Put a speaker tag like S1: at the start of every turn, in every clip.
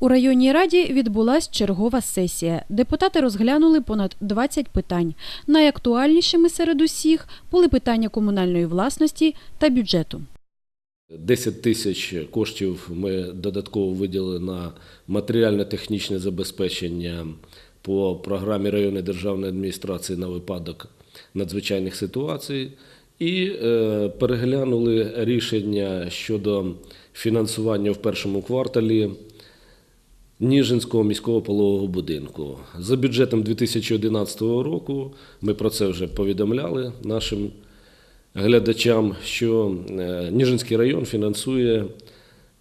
S1: У районній раді відбулась чергова сесія. Депутати розглянули понад 20 питань. Найактуальнішими серед усіх були питання комунальної власності та бюджету.
S2: 10 тисяч коштів ми додатково виділили на матеріально-технічне забезпечення по програмі районної державної адміністрації на випадок надзвичайних ситуацій. І е, переглянули рішення щодо фінансування в першому кварталі Ніжинського міського пологового будинку. За бюджетом 2011 року ми про це вже повідомляли нашим глядачам, що е, Ніжинський район фінансує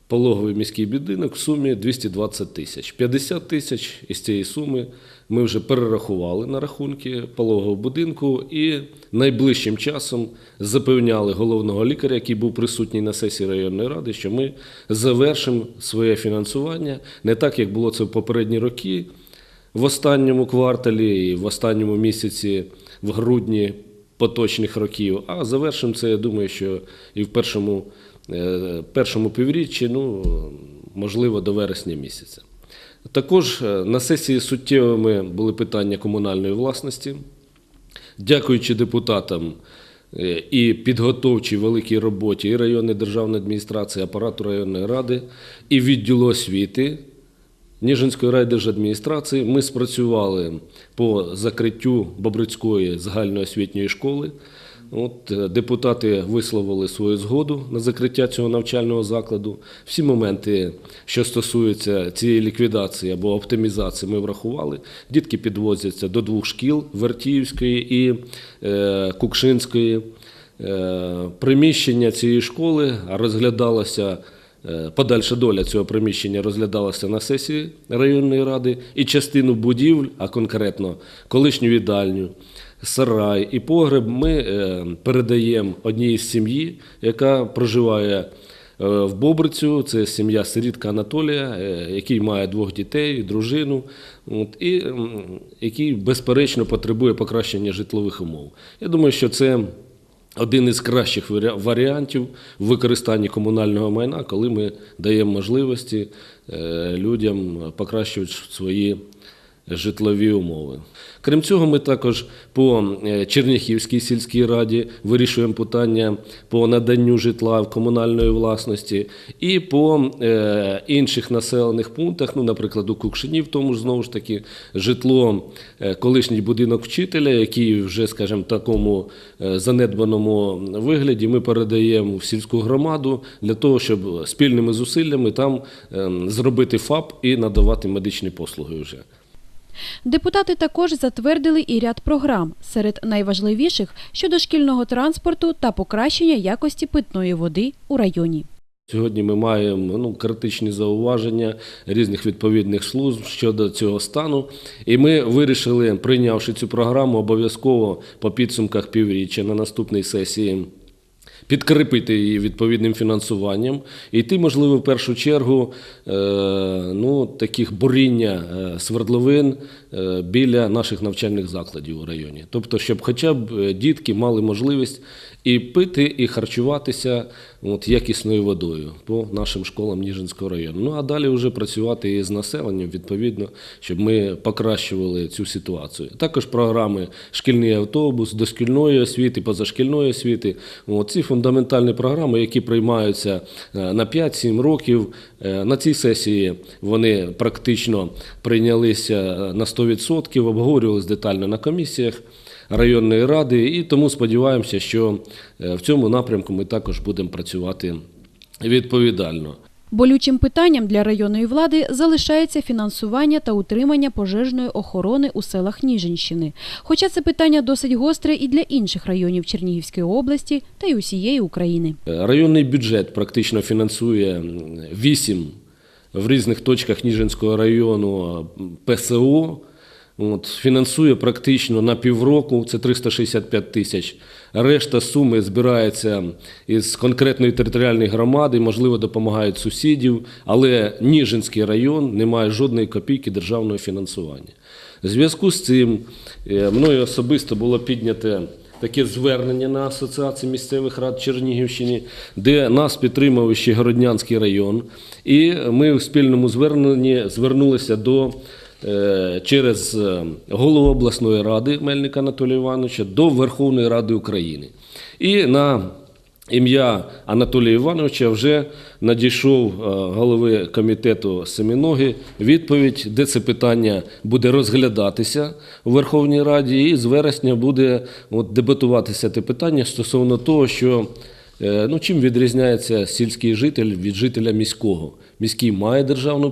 S2: пологовий міський будинок в сумі 220 тисяч. 50 тисяч із цієї суми ми вже перерахували на рахунки пологового будинку і найближчим часом запевняли головного лікаря, який був присутній на сесії районної ради, що ми завершимо своє фінансування не так, як було це в попередні роки. В останньому кварталі і в останньому місяці, в грудні поточних років, а завершимо це, я думаю, що і в першому, першому півріччі, ну, можливо, до вересня місяця. Також е, на сесії суттєвими були питання комунальної власності. Дякуючи депутатам е, і підготовчій великій роботі і районної державної адміністрації, апарату районної ради, і відділу освіти Ніжинської райдержадміністрації, ми спрацювали по закриттю Бобрицької загальноосвітньої школи. От, е, депутати висловили свою згоду на закриття цього навчального закладу. Всі моменти, що стосуються цієї ліквідації або оптимізації, ми врахували. Дітки підвозяться до двох шкіл Вертіївської і е, Кукшинської. Е, приміщення цієї школи розглядалося. Подальша доля цього приміщення розглядалася на сесії районної ради і частину будівель, а конкретно колишню їдальню, сарай і погреб ми е, передаємо одній з сім'ї, яка проживає е, в Бобрицю. Це сім'я сирітка Анатолія, е, який має двох дітей, дружину, і який безперечно потребує покращення житлових умов. Я думаю, що це. Один із кращих варіантів в використанні комунального майна, коли ми даємо можливості людям покращувати свої житлові умови. Крім цього, ми також по е, Черняхівській сільській раді вирішуємо питання по наданню житла в комунальної власності і по е, інших населених пунктах, ну, наприклад, у Кукшині, в тому ж знову ж таки, житло, е, колишній будинок вчителя, який вже, скажімо, в такому занедбаному вигляді ми передаємо в сільську громаду для того, щоб спільними зусиллями там ем, зробити ФАП і надавати медичні послуги вже.
S1: Депутати також затвердили і ряд програм, серед найважливіших щодо шкільного транспорту та покращення якості питної води у районі.
S2: Сьогодні ми маємо ну, критичні зауваження різних відповідних служб щодо цього стану. І ми вирішили, прийнявши цю програму, обов'язково по підсумках півріччя на наступній сесії. Підкріпити її відповідним фінансуванням і йти, можливо, в першу чергу е, ну, таких буріння е, свердловин біля наших навчальних закладів у районі. Тобто, щоб хоча б е, дітки мали можливість і пити, і харчуватися от, якісною водою по нашим школам Ніжинського району. Ну а далі вже працювати і з населенням відповідно, щоб ми покращували цю ситуацію. Також програми шкільний автобус, дошкільної освіти, позашкільної освіти. Ці фундаментальні програми, які приймаються е, на 5-7 років. Е, На цій сесії вони практично прийнялися е, на 100%, обговорювалися детально на комісіях районної ради, і тому сподіваємося, що е, в цьому напрямку ми також будемо працювати відповідально.
S1: Болючим питанням для районної влади залишається фінансування та утримання пожежної охорони у селах Ніжинщини. Хоча це питання досить гостре і для інших районів Чернігівської області та й усієї України.
S2: Районний бюджет практично фінансує 8 в різних точках Ніжинського району ПСО. От, фінансує практично на півроку, це 365 тисяч. Решта суми збирається із конкретної територіальної громади, можливо, допомагають сусідів, але Ніжинський район не має жодної копійки державного фінансування. В зв'язку з цим е, мною особисто було підняте таке звернення на Асоціацію місцевих рад Чернігівщини, де нас підтримав ще Городнянський район. І ми в спільному зверненні звернулися до через е, голову обласної ради Мельника Анатолія Івановича до Верховної Ради України. І на ім'я Анатолія Івановича вже надійшов е, голови комітету Семіноги відповідь, де це питання буде розглядатися у Верховній Раді, і з вересня буде от, дебатуватися те питання стосовно того, що Е, Ну, чим відрізняється сільський житель від жителя міського? Міський має державну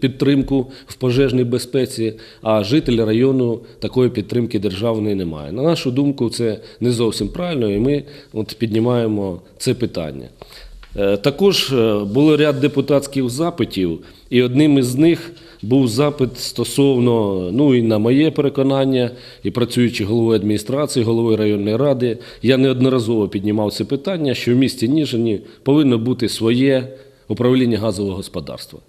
S2: підтримку в пожежній безпеці, а житель району такої підтримки державної немає. На нашу думку, це не зовсім правильно, і ми от піднімаємо це питання. Е, Також е, було ряд депутатських запитів, і одним із них був запит стосовно, ну і на моє переконання, і працюючи головою адміністрації, головою районної ради, я неодноразово піднімав це питання, що в місті Ніжині повинно бути своє управління газового господарства.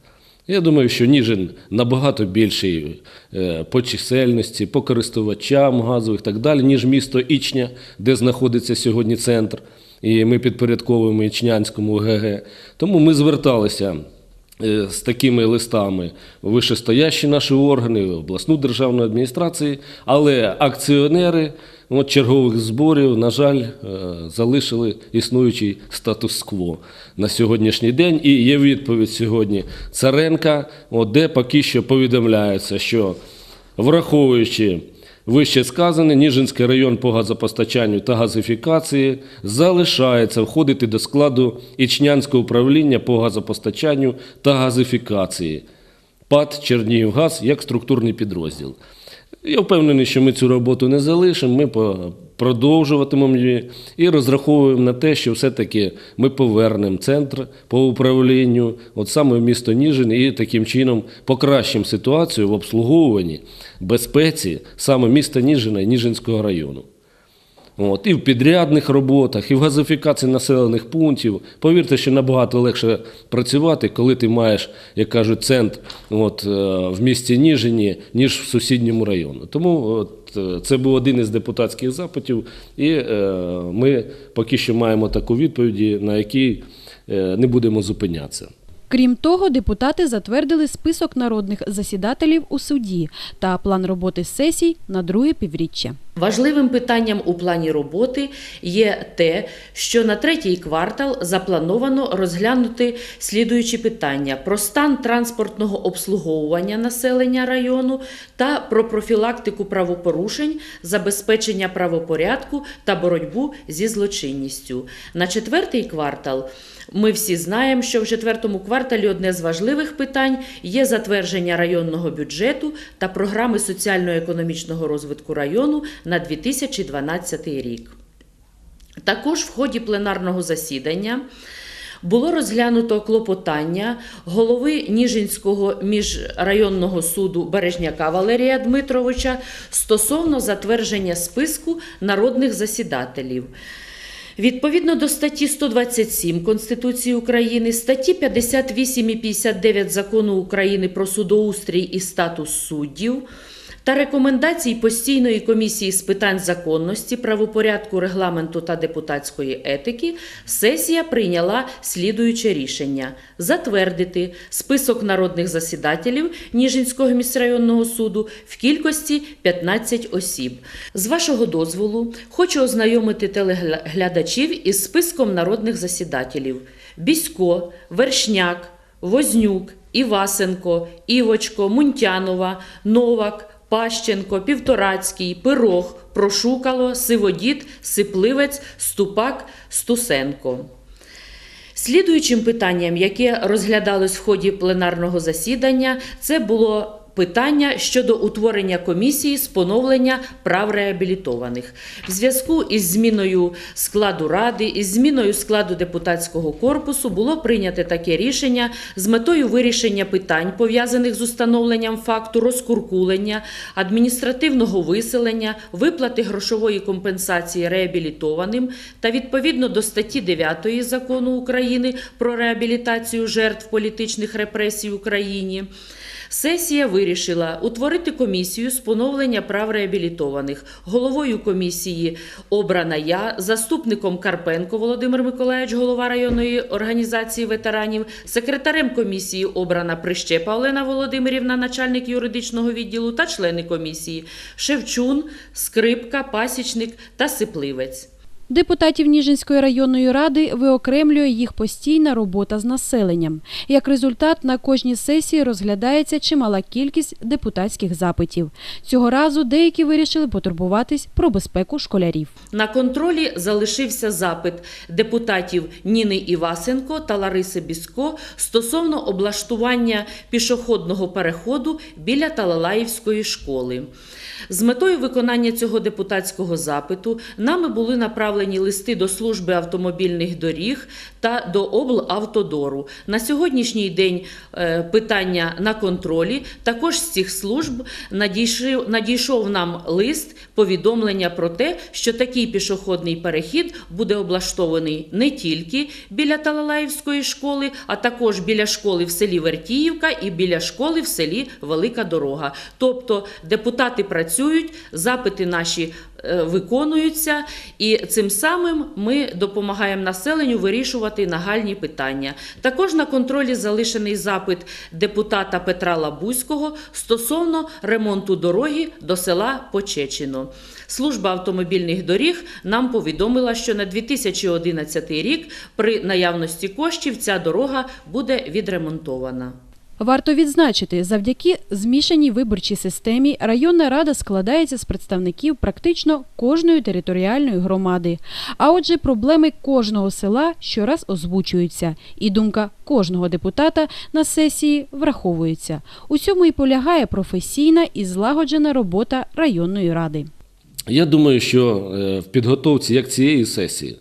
S2: Я думаю, що Ніжин набагато більший е, по чисельності, по користувачам газових і так далі, ніж місто Ічня, де знаходиться сьогодні центр, і ми підпорядковуємо Ічнянському ГГ. Тому ми зверталися з такими листами вищестоящі наші органи, обласну державну адміністрацію, але акціонери от, чергових зборів, на жаль, е, залишили існуючий статус-кво на сьогоднішній день. І є відповідь сьогодні Царенка, от, де поки що повідомляється, що враховуючи Вище сказане, Ніжинський район по газопостачанню та газифікації залишається входити до складу Ічнянського управління по газопостачанню та газифікації ПАД Чернігівгаз як структурний підрозділ. Я впевнений, що ми цю роботу не залишимо, ми продовжуватимемо і розраховуємо на те, що все-таки ми повернемо центр по управлінню, от саме в місто Ніжин, і таким чином покращимо ситуацію в обслуговуванні безпеці саме міста Ніжина і Ніжинського району. От, і в підрядних роботах, і в газифікації населених пунктів. Повірте, що набагато легше працювати, коли ти маєш, як кажуть, центр от, е, в місті Ніжині, ніж в сусідньому районі. Тому це був один із депутатських запитів, і е, ми поки що маємо таку відповідь, на якій е, не будемо зупинятися.
S1: Крім того, депутати затвердили список народних засідателів у суді та план роботи сесій на друге півріччя.
S3: Важливим питанням у плані роботи є те, що на третій квартал заплановано розглянути слідуючі питання про стан транспортного обслуговування населення району та про профілактику правопорушень, забезпечення правопорядку та боротьбу зі злочинністю. На четвертий квартал ми всі знаємо, що в четвертому кварталі одне з важливих питань є затвердження районного бюджету та програми соціально-економічного розвитку району на 2012 рік. Також в ході пленарного засідання було розглянуто клопотання голови Ніжинського міжрайонного суду Бережняка Валерія Дмитровича стосовно затвердження списку народних засідателів. Відповідно до статті 127 Конституції України, статті 58 і 59 Закону України про судоустрій і статус суддів та рекомендацій постійної комісії з питань законності, правопорядку, регламенту та депутатської етики, сесія прийняла слідуюче рішення: затвердити список народних засідателів Ніжинського міськрайонного суду в кількості 15 осіб. З вашого дозволу хочу ознайомити телеглядачів із списком народних засідателів: Бісько, Вершняк, Вознюк, Івасенко, Івочко, Мунтянова, Новак. Пащенко, Півторацький, Пирог, Прошукало, Сиводід, Сипливець, Ступак, Стусенко. Слідуючим питанням, яке розглядалось в ході пленарного засідання, це було питання щодо утворення комісії з поновлення прав реабілітованих. В зв'язку із зміною складу ради, із зміною складу депутатського корпусу було прийнято таке рішення з метою вирішення питань, пов'язаних з установленням факту розкуркулення, адміністративного виселення, виплати грошової компенсації реабілітованим та відповідно до статті 9 закону України про реабілітацію жертв політичних репресій в Україні. Сесія вирішила утворити комісію з поновлення прав реабілітованих. Головою комісії обрана я, заступником Карпенко Володимир Миколаївич, голова районної організації ветеранів, секретарем комісії обрана Прищепа Олена Володимирівна, начальник юридичного відділу, та члени комісії Шевчун, Скрипка, Пасічник та Сипливець.
S1: Депутатів Ніжинської районної ради виокремлює їх постійна робота з населенням. Як результат, на кожній сесії розглядається чимала кількість депутатських запитів. Цього разу деякі вирішили потурбуватись про безпеку школярів.
S3: На контролі залишився запит депутатів Ніни Івасенко та Лариси Біско стосовно облаштування пішохідного переходу біля Талалаївської школи. З метою виконання цього депутатського запиту нами були направлені листи до служби автомобільних доріг та до облавтодору. На сьогоднішній день е, питання на контролі. Також з цих служб надійшов, надійшов нам лист повідомлення про те, що такий пішохідний перехід буде облаштований не тільки біля Талалаївської школи, а також біля школи в селі Вертіївка і біля школи в селі Велика Дорога. Тобто депутати працюють, запити наші виконуються, і цим самим ми допомагаємо населенню вирішувати нагальні питання. Також на контролі залишений запит депутата Петра Лабузького стосовно ремонту дороги до села Почечино. Служба автомобільних доріг нам повідомила, що на 2011 рік при наявності коштів ця дорога буде відремонтована.
S1: Варто відзначити, завдяки змішаній виборчій системі районна рада складається з представників практично кожної територіальної громади. А отже, проблеми кожного села щораз озвучуються, і думка кожного депутата на сесії враховується. У цьому і полягає професійна і злагоджена робота районної ради.
S2: Я думаю, що е, в підготовці як цієї сесії,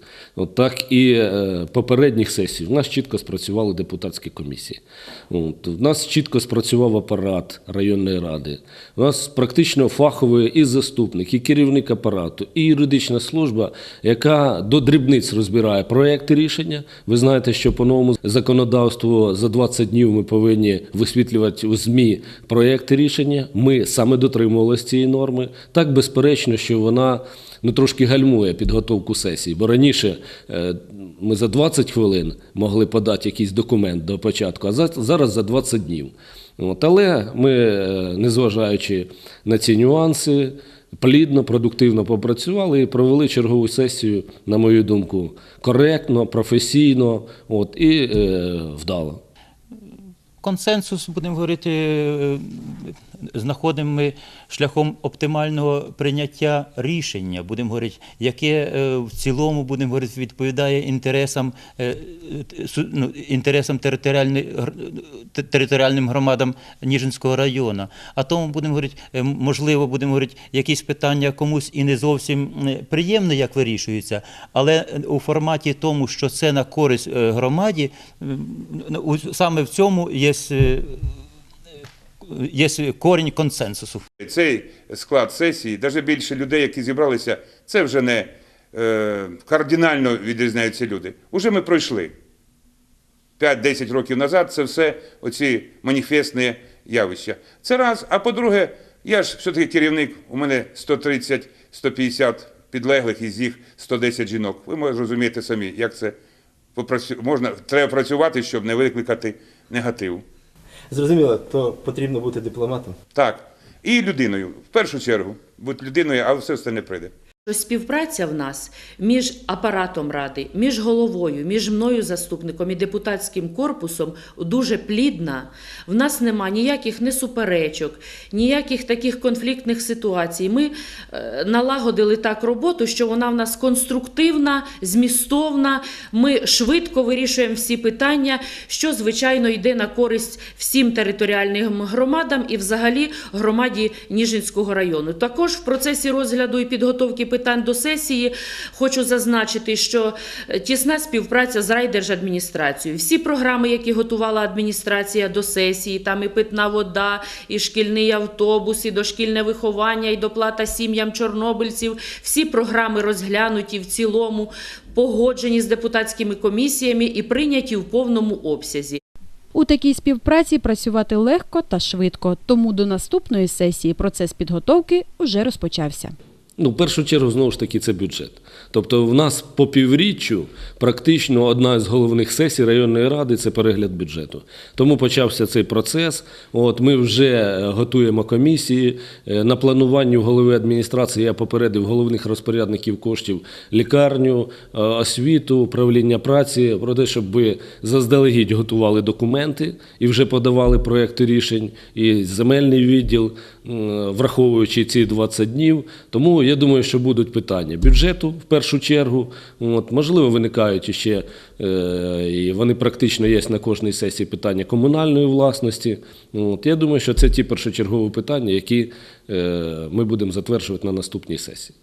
S2: так і е, попередніх сесій, в нас чітко спрацювали депутатські комісії. В нас чітко спрацював апарат районної ради. У нас практично фаховий і заступник, і керівник апарату, і юридична служба, яка до дрібниць розбирає проекти рішення. Ви знаєте, що по новому законодавству за 20 днів ми повинні висвітлювати у ЗМІ проекти рішення. Ми саме дотримувалися цієї норми. Так, безперечно, що вона ну, трошки гальмує підготовку сесії, бо раніше е, ми за 20 хвилин могли подати якийсь документ до початку, а зараз за 20 днів. От, але ми, е, незважаючи на ці нюанси, плідно, продуктивно попрацювали і провели чергову сесію, на мою думку, коректно, професійно от, і е, вдало.
S4: Консенсус, будемо говорити, е, знаходимо ми шляхом оптимального прийняття рішення, будемо говорити, яке е, в цілому, будемо говорити, відповідає інтересам, е, ну, інтересам територіальним громадам Ніжинського району. А тому будемо говорити, е, можливо, будемо говорити, якісь питання комусь і не зовсім приємне, як вирішуються, але у форматі тому, що це на користь громаді, саме в цьому є, є корінь консенсусу.
S5: Цей склад сесії, навіть більше людей, які зібралися, це вже не е, кардинально відрізняються люди. Уже ми пройшли. 5-10 років назад це все оці маніфестні явища. Це раз. А по-друге, я ж все-таки керівник, у мене 130-150 підлеглих, із їх 110 жінок. Ви можете розуміти самі, як це можна, треба працювати, щоб не викликати негатив.
S6: Зрозуміло, то потрібно бути дипломатом.
S5: Так. І людиною. В першу чергу. Бути людиною, а все остальне прийде.
S3: Співпраця в нас між апаратом ради, між головою, між мною заступником і депутатським корпусом дуже плідна. В нас нема ніяких не суперечок, ніяких таких конфліктних ситуацій. Ми е, налагодили так роботу, що вона в нас конструктивна, змістовна. Ми швидко вирішуємо всі питання, що звичайно йде на користь всім територіальним громадам і взагалі громаді Ніжинського району. Також в процесі розгляду і підготовки питань до сесії хочу зазначити, що е, тісна співпраця з райдержадміністрацією. Всі програми, які готувала адміністрація до сесії, там і питна вода, і шкільний автобус, і дошкільне виховання, і доплата сім'ям чорнобильців. Всі програми розглянуті в цілому, погоджені з депутатськими комісіями і прийняті в повному обсязі.
S1: У такій співпраці працювати легко та швидко, тому до наступної сесії процес підготовки вже розпочався.
S2: Ну, в першу чергу, знову ж таки, це бюджет. Тобто, в нас по півріччю практично одна з головних сесій районної ради це перегляд бюджету. Тому почався цей процес. От ми вже е, готуємо комісії. Е, На плануванні голови адміністрації я попередив головних розпорядників коштів лікарню, е, освіту, управління праці про те, щоб ви заздалегідь готували документи і вже подавали проекти рішень, і земельний відділ, враховуючи ці 20 днів. Тому я думаю, що будуть питання бюджету в першу чергу. От, можливо, виникають ще, е, і вони практично є на кожній сесії питання комунальної власності. От, я думаю, що це ті першочергові питання, які е, ми будемо затверджувати на наступній сесії.